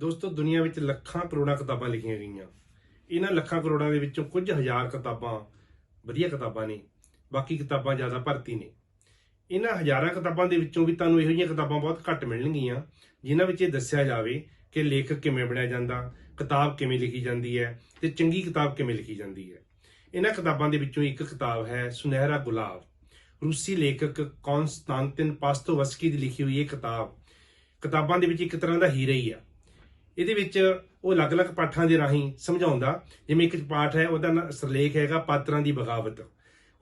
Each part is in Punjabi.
ਦੋਸਤੋ, ਦੁਨੀਆ ਵਿੱਚ ਲੱਖਾਂ ਕਰੋੜਾਂ ਕਿਤਾਬਾਂ ਲਿਖੀਆਂ ਗਈਆਂ। ਇਹਨਾਂ ਲੱਖਾਂ ਕਰੋੜਾਂ ਦੇ ਵਿੱਚੋਂ ਕੁਝ ਹਜ਼ਾਰ ਕਿਤਾਬਾਂ ਵਧੀਆ ਕਿਤਾਬਾਂ ਨੇ, ਬਾਕੀ ਕਿਤਾਬਾਂ ਜ਼ਿਆਦਾ ਭਰਤੀ ਨੇ। ਇਹਨਾਂ ਹਜ਼ਾਰਾਂ ਕਿਤਾਬਾਂ ਦੇ ਵਿੱਚੋਂ ਵੀ ਤੁਹਾਨੂੰ ਇਹੋ ਜਿਹੀਆਂ ਕਿਤਾਬਾਂ ਬਹੁਤ ਘੱਟ ਮਿਲਣਗੀਆਂ, ਜਿਨ੍ਹਾਂ ਵਿੱਚ ਇਹ ਦੱਸਿਆ ਜਾਵੇ ਕਿ ਲੇਖਕ ਕਿਵੇਂ ਬਣਿਆ ਜਾਂਦਾ, ਕਿਤਾਬ ਕਿਵੇਂ ਲਿਖੀ ਜਾਂਦੀ ਹੈ ਤੇ ਚੰਗੀ ਕਿਤਾਬ ਕਿਵੇਂ ਲਿਖੀ ਜਾਂਦੀ ਹੈ। ਇਹਨਾਂ ਕਿਤਾਬਾਂ ਦੇ ਵਿੱਚੋਂ ਇੱਕ ਕਿਤਾਬ ਹੈ ਸੁਨਹਿਰਾ ਗੁਲਾਬ। ਰੂਸੀ ਲੇਖਕ ਕੌਨਸਟੈਂਟਿਨ ਪਾਸਤੋਵਸਕੀ ਦੀ ਲਿਖੀ ਹੋਈ ਇਹ ਕਿਤਾਬ ਕਿਤਾਬਾਂ ਦੇ ਵਿੱਚ ਇੱਕ ਤਰ੍ਹਾਂ ਦਾ ਹੀਰਾ ਹੀ ਆ। ਇਹਦੇ ਵਿੱਚ ਉਹ ਅਲੱਗ-ਅਲੱਗ ਪਾਠਾਂ ਦੇ ਰਾਹੀਂ ਸਮਝਾਉਂਦਾ। ਜਿਵੇਂ ਇੱਕ ਪਾਠ ਹੈ, ਉਹਦਾ ਨਾਂ- ਸਿਰਲੇਖ ਹੈਗਾ ਪਾਤਰਾਂ ਦੀ ਬਗਾਵਤ।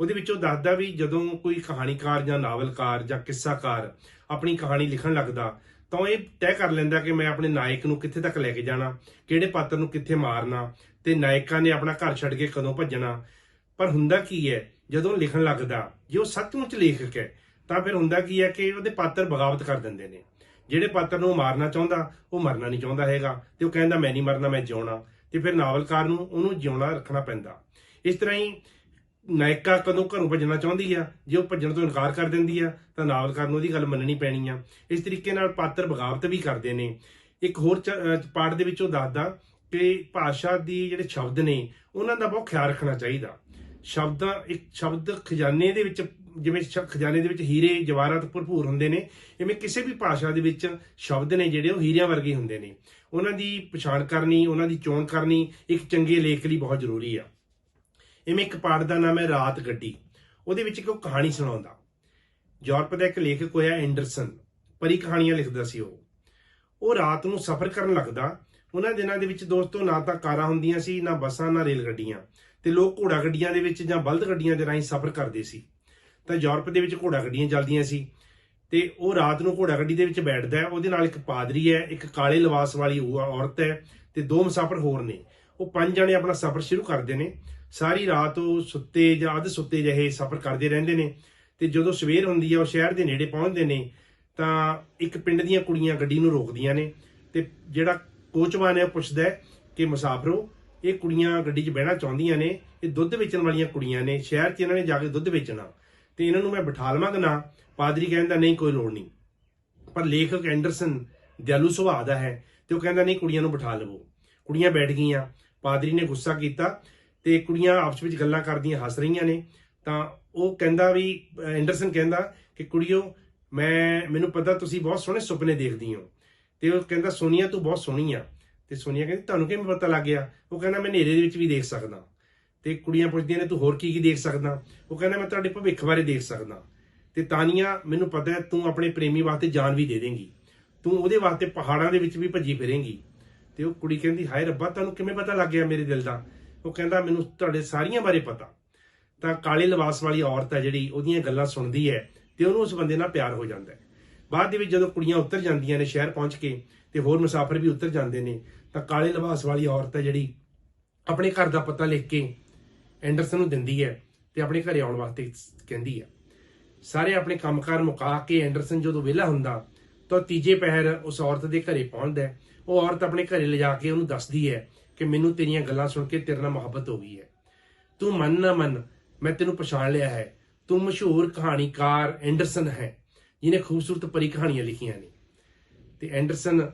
ਉਹਦੇ ਵਿੱਚ ਉਹ ਦੱਸਦਾ ਵੀ ਜਦੋਂ ਕੋਈ ਕਹਾਣੀਕਾਰ ਜਾਂ ਨਾਵਲਕਾਰ ਜਾਂ ਕਿੱਸਾਕਾਰ ਆਪਣੀ ਕਹਾਣੀ ਲਿਖਣ ਲੱਗਦਾ, ਤਾਂ ਉਹ ਇਹ ਤੈਅ ਕਰ ਲੈਂਦਾ ਕਿ ਮੈਂ ਆਪਣੇ ਨਾਇਕ ਨੂੰ ਕਿੱਥੇ ਤੱਕ ਲੈ ਕੇ ਜਾਣਾ, ਕਿਹੜੇ ਪਾਤਰ ਨੂੰ ਕਿੱਥੇ ਮਾਰਨਾ, ਤੇ ਨਾਇਕਾਂ ਨੇ ਆਪਣਾ ਘਰ ਛੱਡ ਕੇ ਕਦੋਂ ਭੱਜਣਾ। ਪਰ ਹੁੰਦਾ ਕੀ ਹੈ, ਜਦੋਂ ਲਿਖਣ ਲੱਗਦਾ, ਜੇ ਉਹ ਸੱਚਮੁੱਚ ਲੇਖਕ ਹੈ, ਤਾਂ ਫਿਰ ਹੁੰਦਾ ਕੀ ਹੈ ਕਿ ਉਹਦੇ ਪਾਤਰ ਬਗਾਵਤ ਕਰ ਦਿੰਦੇ ਨੇ। ਜਿਹੜੇ ਪਾਤਰ ਨੂੰ ਮਾਰਨਾ ਚਾਹੁੰਦਾ, ਉਹ ਮਰਨਾ ਨਹੀਂ ਚਾਹੁੰਦਾ ਹੈਗਾ। ਤੇ ਉਹ ਕਹਿੰਦਾ, ਮੈਂ ਨਹੀਂ ਮਰਨਾ, ਮੈਂ ਜਿਉਣਾ। ਤੇ ਫਿਰ ਨਾਵਲਕਾਰ ਨੂੰ ਉਹਨੂੰ ਜਿਉਣਾ ਰੱਖਣਾ ਪੈਂਦਾ। ਇਸ ਤਰ੍ਹਾਂ ਹੀ ਨਾਇਕਾ ਕਦੋਂ ਘਰੋਂ ਭੱਜਣਾ ਚਾਹੁੰਦੀ ਆ? ਜੇ ਉਹ ਭੱਜਣ ਤੋਂ ਇਨਕਾਰ ਕਰ ਦਿੰਦੀ ਆ, ਤਾਂ ਨਾਵਲਕਾਰ ਨੂੰ ਉਹਦੀ ਗੱਲ ਮੰਨਣੀ ਪੈਣੀ ਆ। ਇਸ ਤਰੀਕੇ ਨਾਲ ਪਾਤਰ ਬਗਾਵਤ ਵੀ ਕਰਦੇ ਨੇ। ਇੱਕ ਹੋਰ ਚ- ਪਾਠ ਦੇ ਵਿੱਚ ਉਹ ਦੱਸਦਾ ਕਿ ਭਾਸ਼ਾ ਦੀ ਜਿਹੜੇ ਸ਼ਬਦ ਨੇ, ਉਹਨਾਂ ਦਾ ਬਹੁਤ ਖਿਆਲ ਰੱਖਣਾ ਚਾਹੀਦਾ। ਸ਼ਬਦਾਂ, ਇੱਕ ਸ਼ਬਦ ਖਜ਼ਾਨੇ ਦੇ ਵਿੱਚ ਜਿਵੇਂ ਸ਼- ਖਜ਼ਾਨੇ ਦੇ ਵਿੱਚ ਹੀਰੇ, ਜਵਾਹਰਾਤ ਭਰਪੂਰ ਹੁੰਦੇ ਨੇ, ਇਵੇਂ ਕਿਸੇ ਵੀ ਭਾਸ਼ਾ ਦੇ ਵਿੱਚ ਸ਼ਬਦ ਨੇ ਜਿਹੜੇ ਉਹ ਹੀਰਿਆਂ ਵਰਗੇ ਹੁੰਦੇ ਨੇ। ਉਹਨਾਂ ਦੀ ਪਛਾਣ ਕਰਨੀ, ਉਹਨਾਂ ਦੀ ਚੋਣ ਕਰਨੀ ਇੱਕ ਚੰਗੇ ਲੇਖ ਲਈ ਬਹੁਤ ਜ਼ਰੂਰੀ ਆ। ਇਵੇਂ ਇੱਕ ਪਾਠ ਦਾ ਨਾਮ ਹੈ ਰਾਤ ਗੱਡੀ। ਉਹਦੇ ਵਿੱਚ ਇੱਕ ਉਹ ਕਹਾਣੀ ਸੁਣਾਉਂਦਾ। ਯੂਰਪ ਦਾ ਇੱਕ ਲੇਖਕ ਹੋਇਆ ਐਂਡਰਸਨ, ਪਰੀ ਕਹਾਣੀਆਂ ਲਿਖਦਾ ਸੀ ਉਹ। ਉਹ ਰਾਤ ਨੂੰ ਸਫ਼ਰ ਕਰਨ ਲੱਗਦਾ। ਉਹਨਾਂ ਦਿਨਾਂ ਦੇ ਵਿੱਚ ਦੋਸਤੋ, ਨਾ ਤਾਂ ਕਾਰਾਂ ਹੁੰਦੀਆਂ ਸੀ, ਨਾ ਬੱਸਾਂ, ਨਾ ਰੇਲ ਗੱਡੀਆਂ ਤੇ ਲੋਕ ਘੋੜਾ ਗੱਡੀਆਂ ਦੇ ਵਿੱਚ ਜਾਂ ਬਲਦ ਗੱਡੀਆਂ ਦੇ ਰਾਹੀਂ ਸਫ਼ਰ ਕਰਦੇ ਸੀ। ਤਾਂ ਯੂਰਪ ਦੇ ਵਿੱਚ ਘੋੜਾ ਗੱਡੀਆਂ ਚੱਲਦੀਆਂ ਸੀ। ਤੇ ਉਹ ਰਾਤ ਨੂੰ ਘੋੜਾ ਗੱਡੀ ਦੇ ਵਿੱਚ ਬੈਠਦਾ ਹੈ। ਉਹਦੇ ਨਾਲ ਇੱਕ ਪਾਦਰੀ ਹੈ, ਇੱਕ ਕਾਲੇ ਲਿਬਾਸ ਵਾਲੀ ਉਹ ਔਰਤ ਹੈ ਤੇ ਦੋ ਮੁਸਾਫਰ ਹੋਰ ਨੇ। ਉਹ ਪੰਜ ਜਣੇ ਆਪਣਾ ਸਫ਼ਰ ਸ਼ੁਰੂ ਕਰਦੇ ਨੇ। ਸਾਰੀ ਰਾਤ ਉਹ ਸੁੱਤੇ ਜਾਂ ਅੱਧ ਸੁੱਤੇ ਜਿਹੇ ਸਫ਼ਰ ਕਰਦੇ ਰਹਿੰਦੇ ਨੇ ਤੇ ਜਦੋਂ ਸਵੇਰ ਹੁੰਦੀ ਹੈ ਉਹ ਸ਼ਹਿਰ ਦੇ ਨੇੜੇ ਪਹੁੰਚਦੇ ਨੇ, ਤਾਂ ਇੱਕ ਪਿੰਡ ਦੀਆਂ ਕੁੜੀਆਂ ਗੱਡੀ ਨੂੰ ਰੋਕਦੀਆਂ ਨੇ ਤੇ ਜਿਹੜਾ ਕੋਚਵਾਨ ਹੈ ਉਹ ਪੁੱਛਦਾ ਕਿ ਮੁਸਾਫਰੋ, ਇਹ ਕੁੜੀਆਂ ਗੱਡੀ 'ਚ ਬਹਿਣਾ ਚਾਹੁੰਦੀਆਂ ਨੇ, ਇਹ ਦੁੱਧ ਵੇਚਣ ਵਾਲੀਆਂ ਕੁੜੀਆਂ ਨੇ, ਸ਼ਹਿਰ 'ਚ ਇਹਨਾਂ ਨੇ ਜਾ ਕੇ ਦੁੱਧ ਵੇਚਣਾ। ਤੇ ਇਹਨਾਂ ਨੂੰ ਮੈਂ ਬਿਠਾ ਲਵਾਂਗਾ ਨਾ, ਪਾਦਰੀ ਕਹਿੰਦਾ ਨਹੀਂ, ਕੋਈ ਲੋੜ ਨਹੀਂ। ਪਰ ਲੇਖਕ ਐਂਡਰਸਨ ਦਿਆਲੂ ਸੁਭਾਅ ਦਾ ਹੈ ਤੇ ਉਹ ਕਹਿੰਦਾ, ਨਹੀਂ, ਕੁੜੀਆਂ ਨੂੰ ਬਿਠਾ ਲਵੋ। ਕੁੜੀਆਂ ਬੈਠ ਗਈਆਂ। ਪਾਦਰੀ ਨੇ ਗੁੱਸਾ ਕੀਤਾ ਤੇ ਕੁੜੀਆਂ ਆਪਸ ਵਿੱਚ ਗੱਲਾਂ ਕਰਦੀਆਂ, ਹੱਸ ਰਹੀਆਂ ਨੇ। ਤਾਂ ਉਹ ਕਹਿੰਦਾ ਵੀ, ਐਂਡਰਸਨ ਕਹਿੰਦਾ ਕਿ, ਕੁੜੀਓ, ਮੈਂ, ਮੈਨੂੰ ਪਤਾ ਤੁਸੀਂ ਬਹੁਤ ਸੋਹਣੇ ਸੁਪਨੇ ਦੇਖਦੀ ਹੋ। ਤੇ ਉਹ ਕਹਿੰਦਾ, ਸੋਨੀਆ, ਤੂੰ ਬਹੁਤ ਸੋਹਣੀ ਆ। ਤੇ ਸੋਨੀਆ ਕਹਿੰਦੀ, ਤੁਹਾਨੂੰ ਕਿਵੇਂ ਪਤਾ ਲੱਗ ਗਿਆ? ਉਹ ਕਹਿੰਦਾ, ਮੈਂ ਹਨੇਰੇ ਦੇ ਵਿੱਚ ਵੀ ਦੇਖ ਸਕਦਾ। ਤੇ ਕੁੜੀਆਂ ਪੁੱਛਦੀਆਂ ਨੇ, ਤੂੰ ਹੋਰ ਕੀ ਕੀ ਦੇਖ ਸਕਦਾ? ਉਹ ਕਹਿੰਦਾ, ਮੈਂ ਤੁਹਾਡੇ ਭਵਿੱਖ ਬਾਰੇ ਦੇਖ ਸਕਦਾ। ਤੇ ਤਾਨੀਆ, ਮੈਨੂੰ ਪਤਾ ਹੈ, ਤੂੰ ਆਪਣੇ ਪ੍ਰੇਮੀ ਵਾਸਤੇ ਜਾਨ ਵੀ ਦੇ ਦੇਂਗੀ। ਤੂੰ ਉਹਦੇ ਵਾਸਤੇ ਪਹਾੜਾਂ ਦੇ ਵਿੱਚ ਵੀ ਭੱਜੀ ਫਿਰੇਂਗੀ। ਤੇ ਉਹ ਕੁੜੀ ਕਹਿੰਦੀ, ਹਾਏ ਰੱਬਾ, ਤੁਹਾਨੂੰ ਕਿਵੇਂ ਪਤਾ ਲੱਗ ਗਿਆ ਮੇਰੇ ਦਿਲ ਦਾ? ਉਹ ਕਹਿੰਦਾ, ਮੈਨੂੰ ਤੁਹਾਡੇ ਸਾਰੀਆਂ ਬਾਰੇ ਪਤਾ। ਤਾਂ ਕਾਲੇ ਲਿਬਾਸ ਵਾਲੀ ਔਰਤ ਹੈ ਜਿਹੜੀ, ਉਹਦੀਆਂ ਗੱਲਾਂ ਸੁਣਦੀ ਹੈ ਤੇ ਉਹਨੂੰ ਉਸ ਬੰਦੇ ਨਾਲ ਪਿਆਰ ਹੋ ਜਾਂਦਾ ਹੈ। ਬਾਅਦ ਦੇ ਵਿੱਚ ਜਦੋਂ ਕੁੜੀਆਂ ਉੱਤਰ ਜਾਂਦੀਆਂ ਨੇ ਸ਼ਹਿਰ ਪਹੁੰਚ ਕੇ ਤੇ ਹੋਰ ਮੁਸਾਫਰ ਵੀ ਉੱਤਰ ਜਾਂਦੇ ਨੇ, ਤਾਂ ਕਾਲੇ ਲਿਬਾਸ ਵਾਲੀ ਔਰਤ ਹੈ ਜਿਹੜੀ, ਆਪਣੇ ਘਰ ਦਾ ਪਤਾ ਲਿਖ ਕੇ ਐਂਡਰਸਨ ਨੂੰ ਦਿੰਦੀ ਹੈ ਤੇ ਆਪਣੇ ਘਰੇ ਆਉਣ ਵਾਸਤੇ ਕਹਿੰਦੀ ਹੈ। ਸਾਰੇ ਆਪਣੇ ਕੰਮਕਾਰ ਮੁਕਾ ਕੇ ਐਂਡਰਸਨ ਜਦੋਂ ਵਿਹਲਾ ਹੁੰਦਾ, ਤਾਂ ਤੀਜੇ ਪਹਿਰ ਉਸ ਔਰਤ ਦੇ ਘਰੇ ਪਹੁੰਚਦਾ ਹੈ। ਉਹ ਔਰਤ ਆਪਣੇ ਘਰੇ ਲਿਜਾ ਕੇ ਉਹਨੂੰ ਦੱਸਦੀ ਹੈ ਕਿ ਮੈਨੂੰ ਤੇਰੀਆਂ ਗੱਲਾਂ ਸੁਣ ਕੇ ਤੇਰੇ ਨਾਲ ਮੁਹੱਬਤ ਹੋ ਗਈ ਹੈ। ਤੂੰ ਮੰਨ ਨਾ ਮੰਨ, ਮੈਂ ਤੈਨੂੰ ਪਛਾਣ ਲਿਆ ਹੈ। ਤੂੰ ਮਸ਼ਹੂਰ ਕਹਾਣੀਕਾਰ ਐਂਡਰਸਨ ਹੈ, ਜਿਹਨੇ ਖੂਬਸੂਰਤ ਪਰੀ ਕਹਾਣੀਆਂ ਲਿਖੀਆਂ ਨੇ। ਤੇ ਐਂਡਰਸਨ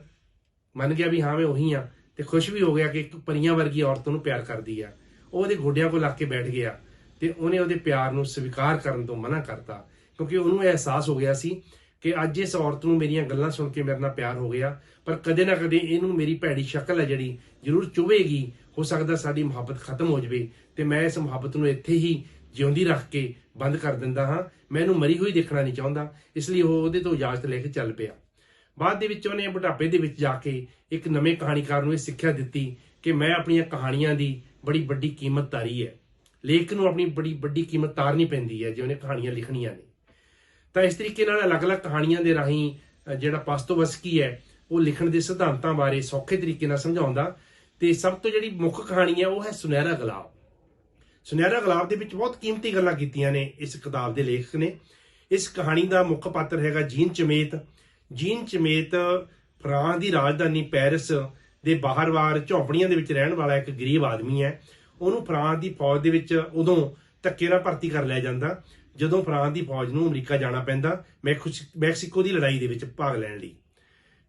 ਮੰਨ ਗਿਆ ਵੀ ਹਾਂ, ਮੈਂ ਉਹੀ ਆ ਤੇ ਖੁਸ਼ ਵੀ ਹੋ ਗਿਆ ਕਿ ਇੱਕ ਪਰੀਆਂ ਵਰਗੀ ਔਰਤ ਨੂੰ ਪਿਆਰ ਕਰਦੀ ਆ। ਉਹ ਉਹਦੇ ਗੋਡਿਆਂ ਕੋਲ ਲੱਗ ਕੇ ਬੈਠ ਗਿਆ ਤੇ ਉਹਨੇ ਉਹਦੇ ਪਿਆਰ ਨੂੰ ਸਵੀਕਾਰ ਕਰਨ ਤੋਂ ਮਨਾ ਕਰਤਾ। ਕਿਉਂਕਿ ਉਹਨੂੰ ਇਹ ਅਹਿਸਾਸ ਹੋ ਗਿਆ ਸੀ ਕਿ ਅੱਜ ਇਸ ਔਰਤ ਨੂੰ ਮੇਰੀਆਂ ਗੱਲਾਂ ਸੁਣ ਕੇ ਮੇਰੇ ਨਾਲ ਪਿਆਰ ਹੋ ਗਿਆ, ਪਰ ਕਦੇ ਨਾ ਕਦੇ ਇਹਨੂੰ ਮੇਰੀ ਭੈੜੀ ਸ਼ਕਲ ਹੈ ਜਿਹੜੀ ਜ਼ਰੂਰ ਚੁਭੇਗੀ, ਹੋ ਸਕਦਾ ਸਾਡੀ ਮੁਹੱਬਤ ਖਤਮ ਹੋ ਜਾਵੇ ਤੇ ਮੈਂ ਇਸ ਮੁਹੱਬਤ ਨੂੰ ਇੱਥੇ ਹੀ ਜਿਉਂਦੀ ਰੱਖ ਕੇ ਬੰਦ ਕਰ ਦਿੰਦਾ ਹਾਂ। ਮੈਂ ਇਹਨੂੰ ਮਰੀ ਹੋਈ ਦੇਖਣਾ ਨਹੀਂ ਚਾਹੁੰਦਾ, ਇਸ ਲਈ ਉਹ ਉਹਦੇ ਤੋਂ ਇਜਾਜ਼ਤ ਲੈ ਕੇ ਚੱਲ ਪਿਆ। ਬਾਅਦ ਦੇ ਵਿੱਚ ਉਹਨੇ ਬੁਢਾਪੇ ਦੇ ਵਿੱਚ ਜਾ ਕੇ ਇੱਕ ਨਵੇਂ ਕਹਾਣੀਕਾਰ ਨੂੰ ਇਹ ਸਿੱਖਿਆ ਦਿੱਤੀ ਕਿ ਮੈਂ ਆਪਣੀਆਂ ਕਹਾਣੀਆਂ ਦੀ ਬੜੀ ਵੱਡੀ ਕੀਮਤ ਤਾਰੀ ਹੈ। ਲੇਖ ਨੂੰ ਆਪਣੀ ਬੜੀ ਵੱਡੀ ਕੀਮਤ ਤਾਰਨੀ ਪੈਂਦੀ ਹੈ, ਜੇ ਉਹਨੇ ਕਹਾਣੀਆਂ ਲਿਖਣੀਆਂ ਨੇ। ਤਾਂ ਇਸ ਤਰੀਕੇ ਨਾਲ ਅਲੱਗ-ਅਲੱਗ ਕਹਾਣੀਆਂ ਦੇ ਰਾਹੀਂ ਜਿਹੜਾ ਪਾਸਤੋਵਸਕੀ ਹੈ, ਉਹ ਲਿਖਣ ਦੇ ਸਿਧਾਂਤਾਂ ਬਾਰੇ ਸੌਖੇ ਤਰੀਕੇ ਨਾਲ ਸਮਝਾਉਂਦਾ। ਤੇ ਸਭ ਤੋਂ ਜਿਹੜੀ ਮੁੱਖ ਕਹਾਣੀ ਹੈ, ਉਹ ਹੈ ਸੁਨਹਿਰਾ ਗੁਲਾਬ। ਸੁਨਹਿਰਾ ਗੁਲਾਬ ਦੇ ਵਿੱਚ ਬਹੁਤ ਕੀਮਤੀ ਗੱਲਾਂ ਕੀਤੀਆਂ ਨੇ ਇਸ ਕਿਤਾਬ ਦੇ ਲੇਖਕ ਨੇ। ਇਸ ਕਹਾਣੀ ਦਾ ਮੁੱਖ ਪਾਤਰ ਹੈਗਾ Jean Chamet. Jean Chamet France ਦੀ ਰਾਜਧਾਨੀ ਪੈਰਿਸ ਦੇ ਬਾਹਰਵਾਰ ਝੌਂਪੜੀਆਂ ਦੇ ਵਿੱਚ ਰਹਿਣ ਵਾਲਾ ਇੱਕ ਗਰੀਬ ਆਦਮੀ ਹੈ, ਉਹਨੂੰ ਫਰਾਂਸ ਦੀ ਫੌਜ ਦੇ ਵਿੱਚ ਉਦੋਂ ਧੱਕੇ ਨਾਲ ਭਰਤੀ ਕਰ ਲਿਆ ਜਾਂਦਾ, ਜਦੋਂ ਫਰਾਂਸ ਦੀ ਫੌਜ ਨੂੰ ਅਮਰੀਕਾ ਜਾਣਾ ਪੈਂਦਾ, ਮੈਕਸ- ਮੈਕਸੀਕੋ ਦੀ ਲੜਾਈ ਦੇ ਵਿੱਚ ਭਾਗ ਲੈਣ ਲਈ।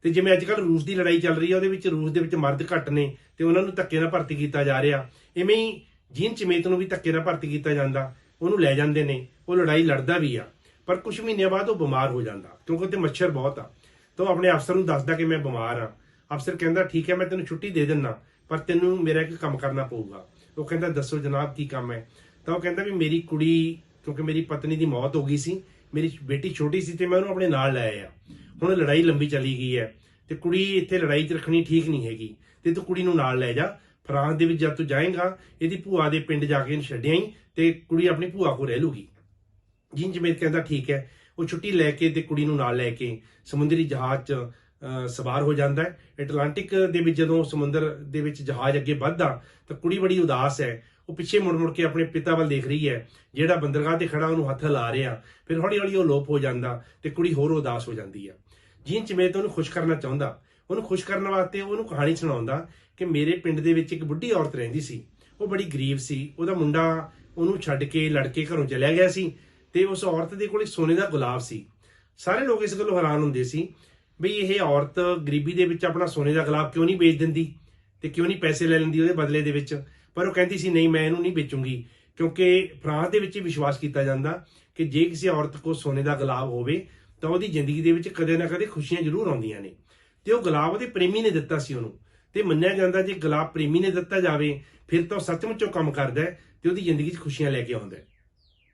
ਤੇ ਜਿਵੇਂ ਅੱਜ ਕੱਲ ਰੂਸ ਦੀ ਲੜਾਈ ਚੱਲ ਰਹੀ ਹੈ, ਉਹਦੇ ਵਿੱਚ ਰੂਸ ਦੇ ਵਿੱਚ ਮਰਦ ਘੱਟ ਨੇ, ਤੇ ਉਹਨਾਂ ਨੂੰ ਧੱਕੇ ਨਾਲ ਭਰਤੀ ਕੀਤਾ ਜਾ ਰਿਹਾ। ਇਵੇਂ ਹੀ ਜੀਨ ਚਮੇਤ ਨੂੰ ਵੀ ਧੱਕੇ ਨਾਲ ਭਰਤੀ ਕੀਤਾ ਜਾਂਦਾ, ਉਹਨੂੰ ਲੈ ਜਾਂਦੇ ਨੇ, ਉਹ ਲੜਾਈ ਲੜਦਾ ਵੀ ਆ, ਪਰ ਕੁਝ ਮਹੀਨਿਆਂ ਬਾਅਦ ਉਹ ਬਿਮਾਰ ਹੋ ਜਾਂਦਾ, ਕਿਉਂਕਿ ਉੱਥੇ ਮੱਛਰ ਬਹੁਤ ਆ। ਤਾਂ ਉਹ ਆਪਣੇ ਅਫਸਰ ਨੂੰ ਦੱਸਦਾ ਕਿ ਮੈਂ ਬਿਮਾਰ ਆ। ਅਫਸਰ ਕਹਿੰਦਾ, ਠੀਕ ਹੈ, ਮੈਂ ਤੈਨੂੰ ਛੁੱਟੀ ਦੇ ਦਿੰਦਾ ਪਰ ਤੈਨੂੰ ਮੇਰਾ ਇੱਕ ਕੰਮ ਕਰਨਾ ਪਊਗਾ। ਉਹ ਕਹਿੰਦਾ, ਦੱਸੋ ਜਨਾਬ ਕੀ ਕੰਮ ਹੈ? ਤਾਂ ਉਹ ਕਹਿੰਦਾ ਵੀ ਮੇਰੀ ਕੁੜੀ, ਕਿਉਂਕਿ ਮੇਰੀ ਪਤਨੀ ਦੀ ਮੌਤ ਹੋ ਗਈ ਸੀ, ਮੇਰੀ ਬੇਟੀ ਛੋਟੀ ਸੀ ਤੇ ਮੈਂ ਉਹਨੂੰ ਆਪਣੇ ਨਾਲ ਲੈ ਆਇਆ। ਹੁਣ ਲੜਾਈ ਲੰਬੀ ਚਲੀ ਗਈ ਹੈ ਤੇ ਕੁੜੀ ਇੱਥੇ ਲੜਾਈ 'ਚ ਰੱਖਣੀ ਠੀਕ ਨਹੀਂ ਹੈਗੀ। ਤੇ ਤੂੰ ਕੁੜੀ ਨੂੰ ਨਾਲ ਲੈ ਜਾ, ਫਰਾਂਸ ਦੇ ਵਿੱਚ ਜਦ ਤੂੰ ਜਾਏਂਗਾ, ਇਹਦੀ ਭੂਆ ਦੇ ਪਿੰਡ ਜਾ ਕੇ ਇਹਨੂੰ ਛੱਡਿਆਈ ਤੇ ਕੁੜੀ ਆਪਣੀ ਭੂਆ ਕੋਲ ਰਹਿ ਲੂਗੀ। ਜਿੰਨ ਜਮੇਤ ਕਹਿੰਦਾ, ਠੀਕ ਹੈ। ਉਹ ਛੁੱਟੀ ਲੈ ਕੇ ਤੇ ਕੁੜੀ ਨੂੰ ਨਾਲ ਲੈ ਕੇ ਸਮੁੰਦਰੀ ਜਹਾਜ਼ 'ਚ ਸਵਾਰ ਹੋ ਜਾਂਦਾ ਹੈ। ਐਟਲਾਂਟਿਕ ਦੇ ਵਿੱਚ ਜਦੋਂ ਸਮੁੰਦਰ ਦੇ ਵਿੱਚ ਜਹਾਜ਼ ਅੱਗੇ ਵੱਧਦਾ, ਤਾਂ ਕੁੜੀ ਬੜੀ ਉਦਾਸ ਹੈ। ਉਹ ਪਿੱਛੇ ਮੁੜ ਮੁੜ ਕੇ ਆਪਣੇ ਪਿਤਾ ਵੱਲ ਦੇਖ ਰਹੀ ਹੈ, ਜਿਹੜਾ ਬੰਦਰਗਾਹ ਤੇ ਖੜਾ ਉਹਨੂੰ ਹੱਥ ਲਾ ਰਿਹਾ। ਫਿਰ ਹੌਲੀ ਹੌਲੀ ਉਹ ਲੋਪ ਹੋ ਜਾਂਦਾ ਤੇ ਕੁੜੀ ਹੋਰ ਉਦਾਸ ਹੋ ਜਾਂਦੀ ਹੈ। ਜਿੰਨ ਚਮੇਤ ਉਹਨੂੰ ਖੁਸ਼ ਕਰਨਾ ਚਾਹੁੰਦਾ। ਉਹਨੂੰ ਖੁਸ਼ ਕਰਨ ਵਾਸਤੇ ਉਹਨੂੰ ਕਹਾਣੀ ਸੁਣਾਉਂਦਾ ਕਿ ਮੇਰੇ ਪਿੰਡ ਦੇ ਵਿੱਚ ਇੱਕ ਬੁੱਢੀ ਔਰਤ ਰਹਿੰਦੀ ਸੀ। ਉਹ ਬੜੀ ਗਰੀਬ ਸੀ। ਉਹਦਾ ਮੁੰਡਾ ਉਹਨੂੰ ਛੱਡ ਕੇ ਲੜਕੇ ਘਰੋਂ ਚਲਿਆ ਗਿਆ ਸੀ ਤੇ ਉਸ ਔਰਤ ਦੇ ਕੋਲ ਸੋਨੇ ਦਾ ਗੁਲਾਬ ਸੀ। ਸਾਰੇ ਲੋਕ ਇਸ ਗੱਲੋਂ ਹੈਰਾਨ ਹੁੰਦੇ ਸੀ ਬਈ ਇਹ ਔਰਤ ਗਰੀਬੀ ਦੇ ਵਿੱਚ ਆਪਣਾ ਸੋਨੇ ਦਾ ਗੁਲਾਬ ਕਿਉਂ ਨਹੀਂ ਵੇਚ ਦਿੰਦੀ ਤੇ ਕਿਉਂ ਨਹੀਂ ਪੈਸੇ ਲੈ ਲੈਂਦੀ ਉਹਦੇ ਬਦਲੇ ਦੇ ਵਿੱਚ? ਪਰ ਉਹ ਕਹਿੰਦੀ ਸੀ, ਨਹੀਂ, ਮੈਂ ਇਹਨੂੰ ਨਹੀਂ ਵੇਚੂੰਗੀ। ਕਿਉਂਕਿ ਫਰਾਂਸ ਦੇ ਵਿੱਚ ਇਹ ਵਿਸ਼ਵਾਸ ਕੀਤਾ ਜਾਂਦਾ ਕਿ ਜੇ ਕਿਸੇ ਔਰਤ ਕੋਲ ਸੋਨੇ ਦਾ ਗੁਲਾਬ ਹੋਵੇ, ਤਾਂ ਉਹਦੀ ਜ਼ਿੰਦਗੀ ਦੇ ਵਿੱਚ ਕਦੇ ਨਾ ਕਦੇ ਖੁਸ਼ੀਆਂ ਜ਼ਰੂਰ ਆਉਂਦੀਆਂ ਨੇ। ਤੇ ਉਹ ਗੁਲਾਬ ਉਹਦੇ ਪ੍ਰੇਮੀ ਨੇ ਦਿੱਤਾ ਸੀ ਉਹਨੂੰ। ਤੇ ਮੰਨਿਆ ਜਾਂਦਾ ਜੇ ਗੁਲਾਬ ਪ੍ਰੇਮੀ ਨੇ ਦਿੱਤਾ ਜਾਵੇ, ਫਿਰ ਤਾਂ ਉਹ ਸੱਚਮੁੱਚ ਉਹ ਕੰਮ ਕਰਦਾ ਹੈ ਤੇ ਉਹਦੀ ਜ਼ਿੰਦਗੀ 'ਚ ਖੁਸ਼ੀਆਂ ਲੈ ਕੇ ਆਉਂਦਾ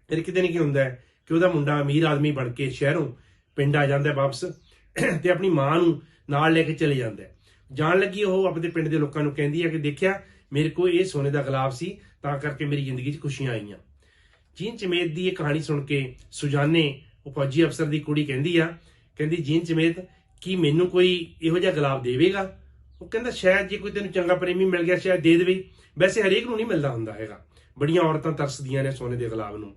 ਫਿਰ ਕਿਤੇ ਨਹੀਂ ਕੀ ਹੁੰਦਾ ਕਿ ਉਹਦਾ ਮੁੰਡਾ ਅਮੀਰ ਆਦਮੀ ਬਣ ਕੇ ਸ਼ਹਿਰੋਂ ਪਿੰਡ ਆ ਜਾਂਦਾ ਵਾਪਸ। ਤੇ ਆਪਣੀ ਮਾਂ ਨੂੰ ਨਾਲ ਲੈ ਕੇ ਚਲੇ ਜਾਂਦਾ ਹੈ। ਜਾਣ ਲੱਗੀ ਉਹ ਆਪਣੇ ਪਿੰਡ ਦੇ ਲੋਕਾਂ ਨੂੰ ਕਹਿੰਦੀ ਹੈ ਕਿ ਦੇਖਿਆ, ਮੇਰੇ ਕੋਲ ਇਹ ਸੋਨੇ ਦਾ ਗੁਲਾਬ ਸੀ, ਤਾਂ ਕਰਕੇ ਮੇਰੀ ਜ਼ਿੰਦਗੀ 'ਚ ਖੁਸ਼ੀਆਂ ਆਈਆਂ। ਜੀਨ ਚਮੇਤ ਦੀ ਇਹ ਕਹਾਣੀ ਸੁਣ ਕੇ ਸੁਜਾਨੇ ਉਹ ਫੌਜੀ ਅਫਸਰ ਦੀ ਕੁੜੀ ਕਹਿੰਦੀ ਆ, ਕਹਿੰਦੀ, ਜੀਨ ਚਮੇਤ, ਕੀ ਮੈਨੂੰ ਕੋਈ ਇਹੋ ਜਿਹਾ ਗੁਲਾਬ ਦੇਵੇਗਾ? ਉਹ ਕਹਿੰਦਾ, ਸ਼ਾਇਦ ਜੇ ਕੋਈ ਤੈਨੂੰ ਚੰਗਾ ਪ੍ਰੇਮੀ ਮਿਲ ਗਿਆ, ਸ਼ਾਇਦ ਦੇ ਦੇਵੇ। ਵੈਸੇ ਹਰੇਕ ਨੂੰ ਨਹੀਂ ਮਿਲਦਾ ਹੁੰਦਾ ਹੈਗਾ। ਬੜੀਆਂ ਔਰਤਾਂ ਤਰਸਦੀਆਂ ਨੇ ਸੋਨੇ ਦੇ ਗੁਲਾਬ ਨੂੰ।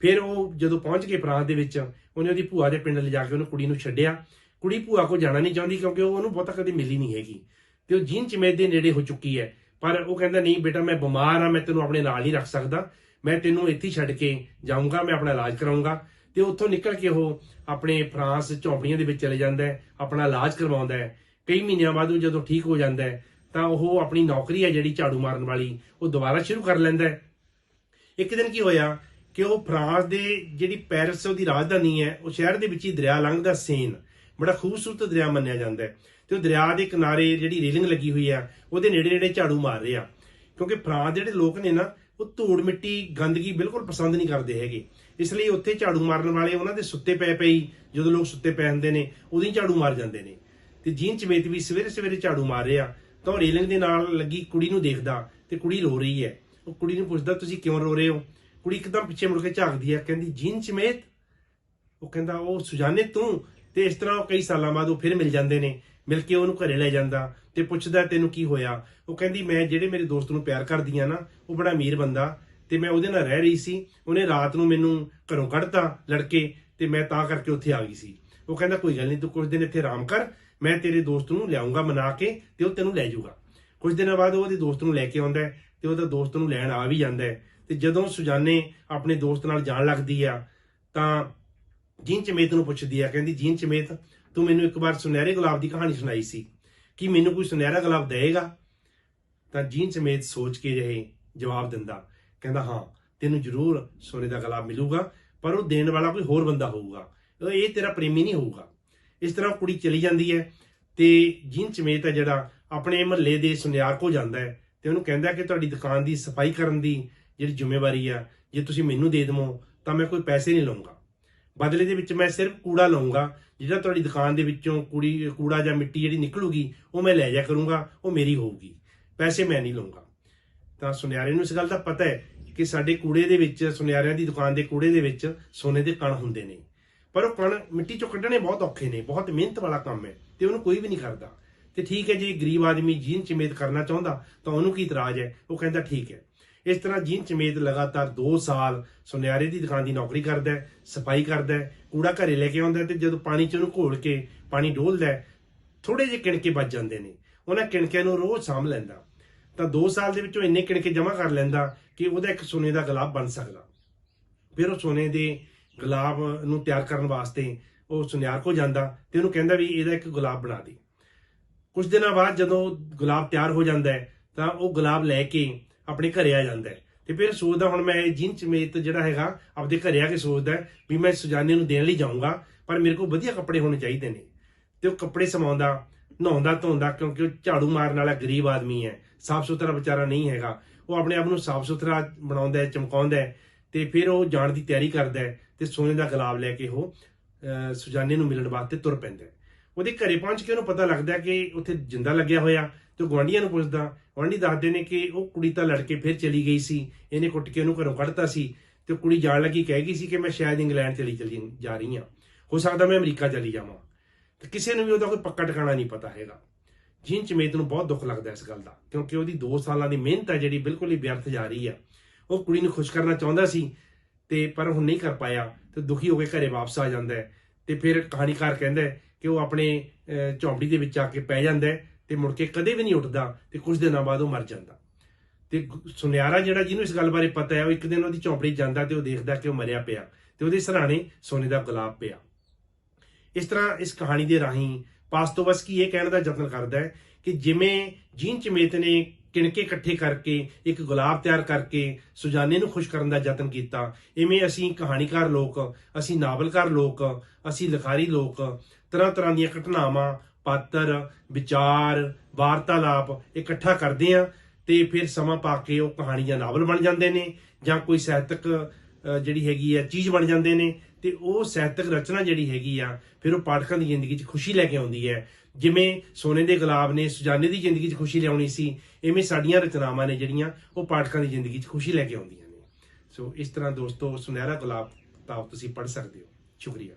ਫਿਰ ਉਹ ਜਦੋਂ ਪਹੁੰਚ ਗਏ ਪ੍ਰਾਂਤ ਦੇ ਵਿੱਚ, ਉਹਨੇ ਉਹਦੀ ਭੂਆ ਦੇ ਪਿੰਡ ਲਿਜਾ ਕੇ ਉਹਨੂੰ ਕੁੜੀ ਨੂੰ ਛੱਡਿਆ। ਕੁੜੀ ਭੂਆ ਕੋ ਜਾਣਾ ਨਹੀਂ ਚਾਹੁੰਦੀ ਕਿਉਂਕਿ ਉਹ ਉਹਨੂੰ ਬਹੁਤਾ ਕਦੇ ਮਿਲੀ ਨਹੀਂ ਹੈਗੀ। ਤੇ ਉਹ ਜੀਨ ਚਮੇਤ ਦੇ ਨੇੜੇ ਹੋ ਚੁੱਕੀ ਹੈ। ਪਰ ਉਹ ਕਹਿੰਦਾ, ਨਹੀਂ ਬੇਟਾ, ਮੈਂ ਬਿਮਾਰ ਆ ਮੈਂ ਤੈਨੂੰ ਆਪਣੇ ਨਾਲ ਹੀ ਰੱਖ ਸਕਦਾ। ਮੈਂ ਤੈਨੂੰ ਇੱਥੇ ਛੱਡ ਕੇ ਜਾਊਂਗਾ, ਮੈਂ ਆਪਣਾ ਇਲਾਜ ਕਰਾਊਂਗਾ। ਤੇ ਉੱਥੋਂ ਨਿਕਲ ਕੇ ਉਹ ਆਪਣੇ ਫਰਾਂਸ ਝੌਂਪੜੀਆਂ ਦੇ ਵਿੱਚ ਚਲੇ ਜਾਂਦਾ ਹੈ, ਆਪਣਾ ਇਲਾਜ ਕਰਵਾਉਂਦਾ ਹੈ। ਕਈ ਮਹੀਨਿਆਂ ਬਾਅਦ ਉਹ ਜਦੋਂ ਠੀਕ ਹੋ ਜਾਂਦਾ ਹੈ, ਤਾਂ ਉਹ ਆਪਣੀ ਨੌਕਰੀ ਹੈ ਜਿਹੜੀ ਝਾੜੂ ਮਾਰਨ ਵਾਲੀ, ਉਹ ਦੁਬਾਰਾ ਸ਼ੁਰੂ ਕਰ ਲੈਂਦਾ ਹੈ। ਇੱਕ ਦਿਨ ਕੀ ਹੋਇਆ ਕਿ ਉਹ ਫਰਾਂਸ ਦੇ ਜਿਹੜੀ ਪੈਰਿਸ ਉਹਦੀ ਰਾਜਧਾਨੀ ਹੈ, ਉਹ ਸ਼ਹਿਰ ਦੇ ਵਿੱਚ ਹੀ ਦਰਿਆ ਲੰਘਦਾ ਸੇਨ। ਬੜਾ ਖੂਬਸੂਰਤ ਦਰਿਆ ਮੰਨਿਆ ਜਾਂਦਾ ਹੈ ਤੇ ਉਹ ਦਰਿਆ ਦੇ ਕਿਨਾਰੇ ਜਿਹੜੀ ਰੇਲਿੰਗ ਲੱਗੀ ਹੋਈ ਆ, ਉਹਦੇ ਨੇੜੇ ਨੇੜੇ ਝਾੜੂ ਮਾਰ ਰਹੇ ਆ। ਕਿਉਂਕਿ ਫਰਾਂਸ ਜਿਹੜੇ ਲੋਕ ਨੇ ਨਾ, ਉਹ ਧੂੜ ਮਿੱਟੀ ਗੰਦਗੀ ਬਿਲਕੁਲ ਪਸੰਦ ਨਹੀਂ ਕਰਦੇ ਹੈਗੇ। ਇਸ ਲਈ ਉੱਥੇ ਝਾੜੂ ਮਾਰਨ ਵਾਲੇ ਉਹਨਾਂ ਦੇ ਸੁੱਤੇ ਪਏ ਪਈ, ਜਦੋਂ ਲੋਕ ਸੁੱਤੇ ਪਏ ਹੁੰਦੇ ਨੇ, ਉਦੋਂ ਹੀ ਝਾੜੂ ਮਾਰ ਜਾਂਦੇ ਨੇ। ਤੇ ਜੀਨ ਚਮੇਤ ਵੀ ਸਵੇਰੇ ਸਵੇਰੇ ਝਾੜੂ ਮਾਰ ਰਿਹਾ, ਤਾਂ ਉਹ ਰੇਲਿੰਗ ਦੇ ਨਾਲ ਲੱਗੀ ਕੁੜੀ ਨੂੰ ਦੇਖਦਾ ਤੇ ਕੁੜੀ ਰੋ ਰਹੀ ਹੈ। ਉਹ ਕੁੜੀ ਨੂੰ ਪੁੱਛਦਾ, ਤੁਸੀਂ ਕਿਉਂ ਰੋ ਰਹੇ ਹੋ? ਕੁੜੀ ਇੱਕਦਮ ਪਿੱਛੇ ਮੁੜ ਕੇ ਝਾਕਦੀ ਹੈ, ਕਹਿੰਦੀ, ਜੀਨ ਚਮੇਤ? ਉਹ ਕਹਿੰਦਾ, ਉਹ ਸੁਜਾਨੇ ਤੂੰ? ਤੇ ਇਸ ਤਰ੍ਹਾਂ ਉਹ ਕਈ ਸਾਲਾਂ ਬਾਅਦ ਉਹ ਫਿਰ ਮਿਲ ਜਾਂਦੇ ਨੇ, ਮਿਲ ਕੇ ਉਹਨੂੰ ਘਰੇ ਲੈ ਜਾਂਦਾ ਤੇ ਪੁੱਛਦਾ ਤੈਨੂੰ ਕੀ ਹੋਇਆ? ਉਹ ਕਹਿੰਦੀ, ਮੈਂ ਜਿਹੜੇ ਮੇਰੇ ਦੋਸਤ ਨੂੰ ਪਿਆਰ ਕਰਦੀ ਆ ਨਾ, ਉਹ ਬੜਾ ਅਮੀਰ ਬੰਦਾ ਤੇ ਮੈਂ ਉਹਦੇ ਨਾਲ ਰਹਿ ਰਹੀ ਸੀ, ਉਹਨੇ ਰਾਤ ਨੂੰ ਮੈਨੂੰ ਘਰੋਂ ਕੱਢਤਾ ਲੜਕੇ ਤੇ ਮੈਂ ਤਾਂ ਕਰਕੇ ਉੱਥੇ ਆ ਗਈ ਸੀ। ਉਹ ਕਹਿੰਦਾ, ਕੋਈ ਗੱਲ ਨਹੀਂ, ਤੂੰ ਕੁਝ ਦਿਨ ਇੱਥੇ ਆਰਾਮ ਕਰ, ਮੈਂ ਤੇਰੇ ਦੋਸਤ ਨੂੰ ਲਿਆਉਂਗਾ ਮਨਾ ਕੇ ਤੇ ਉਹ ਤੈਨੂੰ ਲੈ ਜਾਊਗਾ। ਕੁਝ ਦਿਨਾਂ ਬਾਅਦ ਉਹ ਉਹਦੇ ਦੋਸਤ ਨੂੰ ਲੈ ਕੇ ਆਉਂਦਾ ਹੈ ਤੇ ਉਹਦਾ ਦੋਸਤ ਨੂੰ ਲੈਣ ਆ ਵੀ ਜਾਂਦਾ ਹੈ ਤੇ ਜਦੋਂ ਸੁਜਾਨੇ ਆਪਣੇ ਦੋਸਤ ਨਾਲ ਜਾਣ ਲੱਗਦੀ ਆ, ਤਾਂ ਜੀਨ ਚਮੇਤ ਨੂੰ ਪੁੱਛਦੀ ਆ, ਕਹਿੰਦੀ, ਜੀਨ ਚਮੇਤ ਤੂੰ ਮੈਨੂੰ ਇੱਕ ਵਾਰ ਸੁਨਹਿਰੇ ਗੁਲਾਬ ਦੀ ਕਹਾਣੀ ਸੁਣਾਈ ਸੀ। ਕਿ ਮੈਨੂੰ ਕੋਈ ਸੁਨਹਿਰਾ ਗੁਲਾਬ ਦੇਏਗਾ ਤਾਂ ਜੀਨ ਚਮੇਤ ਸੋਚ ਕੇ ਜਿਹੇ ਜਵਾਬ ਦਿੰਦਾ, ਕਹਿੰਦਾ, ਹਾਂ, ਤੈਨੂੰ ਜ਼ਰੂਰ ਸੋਨੇ ਦਾ ਗੁਲਾਬ ਮਿਲੂਗਾ, ਪਰ ਉਹ ਦੇਣ ਵਾਲਾ ਕੋਈ ਹੋਰ ਬੰਦਾ ਹੋਊਗਾ। ਇਹ ਤੇਰਾ ਪ੍ਰੇਮੀ ਨਹੀਂ ਹੋਊਗਾ। ਇਸ ਤਰ੍ਹਾਂ ਕੁੜੀ ਚਲੀ ਜਾਂਦੀ ਹੈ ਤੇ ਜੀਨ ਚਮੇਤ ਹੈ ਜਿਹੜਾ ਆਪਣੇ ਮਹੱਲੇ ਦੇ ਸੁਨਿਆਰ ਕੋ ਜਾਂਦਾ ਹੈ ਤੇ ਉਹਨੂੰ ਕਹਿੰਦਾ ਕਿ ਤੁਹਾਡੀ ਦੁਕਾਨ ਦੀ ਸਫ਼ਾਈ ਕਰਨ ਦੀ ਜਿਹੜੀ ਜ਼ਿੰਮੇਵਾਰੀ ਆ, ਜੇ ਤੁਸੀਂ ਮੈਨੂੰ ਦੇ ਦੇਵੋ ਤਾਂ ਮੈਂ ਕੋਈ ਪੈਸੇ ਨਹੀਂ ਲਵਾਂਗਾ ਬਦਲੇ ਦੇ ਵਿੱਚ ਮੈਂ ਸਿਰਫ ਕੂੜਾ ਲਵਾਂਗਾ ਜਿਹੜਾ ਤੁਹਾਡੀ ਦੁਕਾਨ ਦੇ ਵਿੱਚੋਂ ਕੂੜੀ, ਕੂੜਾ ਜਾਂ ਮਿੱਟੀ ਜਿਹੜੀ ਨਿਕਲੂਗੀ, ਉਹ ਮੈਂ ਲੈ ਜਾ ਕਰੂੰਗਾ, ਉਹ ਮੇਰੀ ਹੋਊਗੀ। ਪੈਸੇ ਮੈਂ ਨਹੀਂ ਲਵਾਂਗਾ ਤਾਂ ਸੁਨਿਆਰੇ ਨੂੰ ਇਸ ਗੱਲ ਦਾ ਪਤਾ ਹੈ ਕਿ ਸਾਡੇ ਕੂੜੇ ਦੇ ਵਿੱਚ, ਸੁਨਿਆਰਿਆਂ ਦੀ ਦੁਕਾਨ ਦੇ ਕੂੜੇ ਦੇ ਵਿੱਚ ਸੋਨੇ ਦੇ ਕਣ ਹੁੰਦੇ ਨੇ। ਪਰ ਉਹ ਕਣ ਮਿੱਟੀ ਚੋਂ ਕੱਢਣੇ ਬਹੁਤ ਔਖੇ ਨੇ, ਬਹੁਤ ਮਿਹਨਤ ਵਾਲਾ ਕੰਮ ਹੈ ਤੇ ਉਹਨੂੰ ਕੋਈ ਵੀ ਨਹੀਂ ਕਰਦਾ। ਤੇ ਠੀਕ ਹੈ, ਜੇ ਗਰੀਬ ਆਦਮੀ ਜੀਨ ਚਮੇਤ ਕਰਨਾ ਚਾਹੁੰਦਾ, ਤਾਂ ਉਹਨੂੰ ਕੀ ਇਤਰਾਜ਼ ਹੈ? ਉਹ ਕਹਿੰਦਾ ਠੀਕ ਹੈ। ਇਸ ਤਰ੍ਹਾਂ ਜੀਨ ਚਮੇਤ ਲਗਾਤਾਰ 2 ਸਾਲ ਸੁਨਿਆਰੇ ਦੀ ਦੁਕਾਨ ਦੀ ਨੌਕਰੀ ਕਰਦਾ ਹੈ ਸਫ਼ਾਈ ਕਰਦਾ ਹੈ, ਕੂੜਾ ਘਰੇ ਲੈ ਕੇ ਆਉਂਦਾ ਹੈ ਤੇ ਜਦੋਂ ਪਾਣੀ ਚ ਉਹਨੂੰ ਘੋਲ ਕੇ ਪਾਣੀ ਡੋਲਦਾ ਹੈ ਥੋੜੇ ਜਿਹੇ ਕਿਣਕੇ ਬਚ ਜਾਂਦੇ ਨੇ। ਉਹਨਾਂ ਕਿਣਕਿਆਂ ਨੂੰ ਰੋਜ਼ ਸਾਂਭ ਲੈਂਦਾ। ਤਾਂ 2 ਸਾਲ ਦੇ ਵਿੱਚੋਂ ਇੰਨੇ ਕਿਣਕੇ ਜਮ੍ਹਾਂ ਕਰ ਲੈਂਦਾ ਕਿ ਉਹਦਾ ਇੱਕ ਸੋਨੇ ਦਾ ਗੁਲਾਬ ਬਣ ਸਕਦਾ। ਫਿਰ ਉਹ ਸੋਨੇ ਦੇ ਗੁਲਾਬ ਨੂੰ ਤਿਆਰ ਕਰਨ ਵਾਸਤੇ ਉਹ ਸੁਨਿਆਰ ਕੋ ਜਾਂਦਾ ਤੇ ਉਹਨੂੰ ਕਹਿੰਦਾ ਵੀ ਇਹਦਾ ਇੱਕ ਗੁਲਾਬ ਬਣਾ ਦੇ। ਕੁਝ ਦਿਨਾਂ ਬਾਅਦ ਜਦੋਂ ਗੁਲਾਬ ਤਿਆਰ ਹੋ ਜਾਂਦਾ ਹੈ, ਤਾਂ ਉਹ ਗੁਲਾਬ ਲੈ ਕੇ ਆਪਣੇ ਘਰੇ ਆ ਜਾਂਦਾ ਹੈ। ਤੇ ਫਿਰ ਸੋਚਦਾ ਹੁਣ ਮੈਂ ਇਹ ਜਿੰਨ ਚਮੇਤ ਜਿਹੜਾ ਹੈਗਾ ਆਪਦੇ ਘਰੇ ਆ ਕੇ ਸੋਚਦਾ ਵੀ ਮੈਂ ਸੁਜਾਨੇ ਨੂੰ ਦੇਣ ਲਈ ਜਾਊਂਗਾ, ਪਰ ਮੇਰੇ ਕੋਲ ਵਧੀਆ ਕੱਪੜੇ ਹੋਣੇ ਚਾਹੀਦੇ ਨੇ। ਤੇ ਉਹ ਕੱਪੜੇ ਸਮਾਉਂਦਾ, ਨਹਾਉਂਦਾ, ਧੋਂਦਾ, ਕਿਉਂਕਿ ਉਹ ਝਾੜੂ ਮਾਰਨ ਵਾਲਾ ਗਰੀਬ ਆਦਮੀ ਹੈ ਸਾਫ਼ ਸੁਥਰਾ ਵਿਚਾਰਾ ਨਹੀਂ ਹੈਗਾ। ਉਹ ਆਪਣੇ ਆਪ ਨੂੰ ਸਾਫ਼ ਸੁਥਰਾ ਬਣਾਉਂਦਾ ਹੈ, ਚਮਕਾਉਂਦਾ ਹੈ ਤੇ ਫਿਰ ਉਹ ਜਾਣ ਦੀ ਤਿਆਰੀ ਕਰਦਾ ਹੈ ਤੇ ਸੋਨੇ ਦਾ ਗੁਲਾਬ ਲੈ ਕੇ ਉਹ ਸੁਜਾਨੇ ਨੂੰ ਮਿਲਣ ਵਾਸਤੇ ਤੁਰ ਪੈਂਦਾ ਹੈ। ਉਹਦੇ ਘਰੇ ਪਹੁੰਚ ਕੇ ਉਹਨੂੰ ਪਤਾ ਲੱਗਦਾ ਕਿ ਉੱਥੇ ਜਿੰਦਾ ਲੱਗਿਆ ਹੋਇਆ ਤੇ ਉਹ ਗੁਆਂਢੀਆਂ ਨੂੰ ਪੁੱਛਦਾ। ਗੁਆਂਢੀ ਦੱਸਦੇ ਨੇ ਕਿ ਉਹ ਕੁੜੀ ਤਾਂ ਲੜ ਕੇ ਫਿਰ ਚਲੀ ਗਈ ਸੀ, ਇਹਨੇ ਕੁੱਟ ਕੇ ਉਹਨੂੰ ਘਰੋਂ ਕੱਢਤਾ ਸੀ ਤੇ ਉਹ ਕੁੜੀ ਜਾਣ ਲੱਗੀ, ਕਹਿ ਗਈ ਸੀ ਕਿ ਮੈਂ ਸ਼ਾਇਦ ਇੰਗਲੈਂਡ ਚਲੀ ਚਲੀ ਜਾ ਰਹੀ ਹਾਂ। ਹੋ ਸਕਦਾ ਮੈਂ ਅਮਰੀਕਾ ਚਲੀ ਜਾਵਾਂ। ਤੇ ਕਿਸੇ ਨੂੰ ਵੀ ਉਹਦਾ ਕੋਈ ਪੱਕਾ ਟਿਕਾਣਾ ਨਹੀਂ ਪਤਾ ਹੈਗਾ। ਜਿਨ ਚਮੇਤ ਨੂੰ ਬਹੁਤ ਦੁੱਖ ਲੱਗਦਾ ਇਸ ਗੱਲ ਦਾ, ਕਿਉਂਕਿ ਉਹਦੀ 2 ਸਾਲਾਂ ਦੀ ਮਿਹਨਤ ਹੈ ਜਿਹੜੀ ਬਿਲਕੁਲ ਹੀ ਵਿਅਰਥ ਜਾ ਰਹੀ ਹੈ। ਉਹ ਕੁੜੀ ਨੂੰ ਖੁਸ਼ ਕਰਨਾ ਚਾਹੁੰਦਾ ਸੀ ਤੇ ਪਰ ਉਹ ਨਹੀਂ ਕਰ ਪਾਇਆ ਤੇ ਦੁਖੀ ਹੋ ਕੇ ਘਰੇ ਵਾਪਸ ਆ ਜਾਂਦਾ ਹੈ ਤੇ ਫਿਰ ਕਹਾਣੀਕਾਰ ਕਹਿੰਦਾ ਕਿ ਉਹ ਆਪਣੇ ਅਹ, ਝੌਂਪੜੀ ਦੇ ਵਿੱਚ ਆ ਕੇ ਪੈ ਜਾਂਦਾ ਹੈ ਤੇ ਮੁੜ ਕੇ ਕਦੇ ਵੀ ਨਹੀਂ ਉੱਠਦਾ ਤੇ ਕੁਝ ਦਿਨਾਂ ਬਾਅਦ ਉਹ ਮਰ ਜਾਂਦਾ। ਤੇ ਸੁਨਿਆਰਾ ਜਿਹੜਾ ਜਿਹਨੂੰ ਇਸ ਗੱਲ ਬਾਰੇ ਪਤਾ ਹੈ ਉਹ ਇੱਕ ਦਿਨ ਉਹਦੀ ਝੌਂਪੜੀ ਜਾਂਦਾ ਤੇ ਉਹ ਦੇਖਦਾ ਕਿ ਉਹ ਮਰਿਆ ਪਿਆ ਤੇ ਉਹਦੇ ਸਰਾਣੇ ਸੋਨੇ ਦਾ ਗੁਲਾਬ ਪਿਆ। ਇਸ ਤਰ੍ਹਾਂ ਇਸ ਕਹਾਣੀ ਦੇ ਰਾਹੀਂ ਪਾਸਤੋਵਸਕੀ ਇਹ ਕਹਿਣ ਦਾ ਯਤਨ ਕਰਦਾ ਹੈ ਕਿ ਜਿਵੇਂ ਜੀਨ ਚਮੇਤ ਨੇ ਕਿਣਕੇ ਇਕੱਠੇ ਕਰਕੇ ਇੱਕ ਗੁਲਾਬ ਤਿਆਰ ਕਰਕੇ ਸੁਜਾਨੇ ਨੂੰ ਖੁਸ਼ ਕਰਨ ਦਾ ਯਤਨ ਕੀਤਾ ਇਵੇਂ ਅਸੀਂ ਕਹਾਣੀਕਾਰ ਲੋਕ ਅਸੀਂ ਨਾਵਲਕਾਰ ਲੋਕ ਅਸੀਂ ਲਿਖਾਰੀ ਲੋਕ ਤਰ੍ਹਾਂ ਤਰ੍ਹਾਂ ਦੀਆਂ ਘਟਨਾਵਾਂ, ਪਾਤਰ, ਵਿਚਾਰ, ਵਾਰਤਾਲਾਪ ਇਕੱਠਾ ਕਰਦੇ ਆ ਤੇ ਫਿਰ ਸਮਾਂ ਪਾ ਕੇ ਉਹ ਕਹਾਣੀ ਜਾਂ ਨਾਵਲ ਬਣ ਜਾਂਦੇ ਨੇ ਜਾਂ ਕੋਈ ਸਾਹਿਤਕ ਜਿਹੜੀ ਹੈਗੀ ਆ ਚੀਜ਼ ਬਣ ਜਾਂਦੇ ਨੇ ਤੇ ਉਹ ਸਾਹਿਤਕ ਰਚਨਾ ਜਿਹੜੀ ਹੈਗੀ ਆ ਫਿਰ ਉਹ ਪਾਠਕਾਂ ਦੀ ਜ਼ਿੰਦਗੀ 'ਚ ਖੁਸ਼ੀ ਲੈ ਕੇ ਆਉਂਦੀ ਹੈ। ਜਿਵੇਂ ਸੋਨੇ ਦੇ ਗੁਲਾਬ ਨੇ ਸੁਜਾਨੇ ਦੀ ਜ਼ਿੰਦਗੀ 'ਚ ਖੁਸ਼ੀ ਲਿਆਉਣੀ ਸੀ, ਇਵੇਂ ਸਾਡੀਆਂ ਰਚਨਾਵਾਂ ਨੇ ਜਿਹੜੀਆਂ ਉਹ ਪਾਠਕਾਂ ਦੀ ਜ਼ਿੰਦਗੀ 'ਚ ਖੁਸ਼ੀ ਲੈ ਕੇ ਆਉਂਦੀਆਂ ਨੇ। ਸੋ ਇਸ ਤਰ੍ਹਾਂ ਦੋਸਤੋ ਸੁਨਹਿਰਾ ਗੁਲਾਬ ਕਿਤਾਬ ਤੁਸੀਂ ਪੜ੍ਹ ਸਕਦੇ ਹੋ। ਸ਼ੁਕਰੀਆ।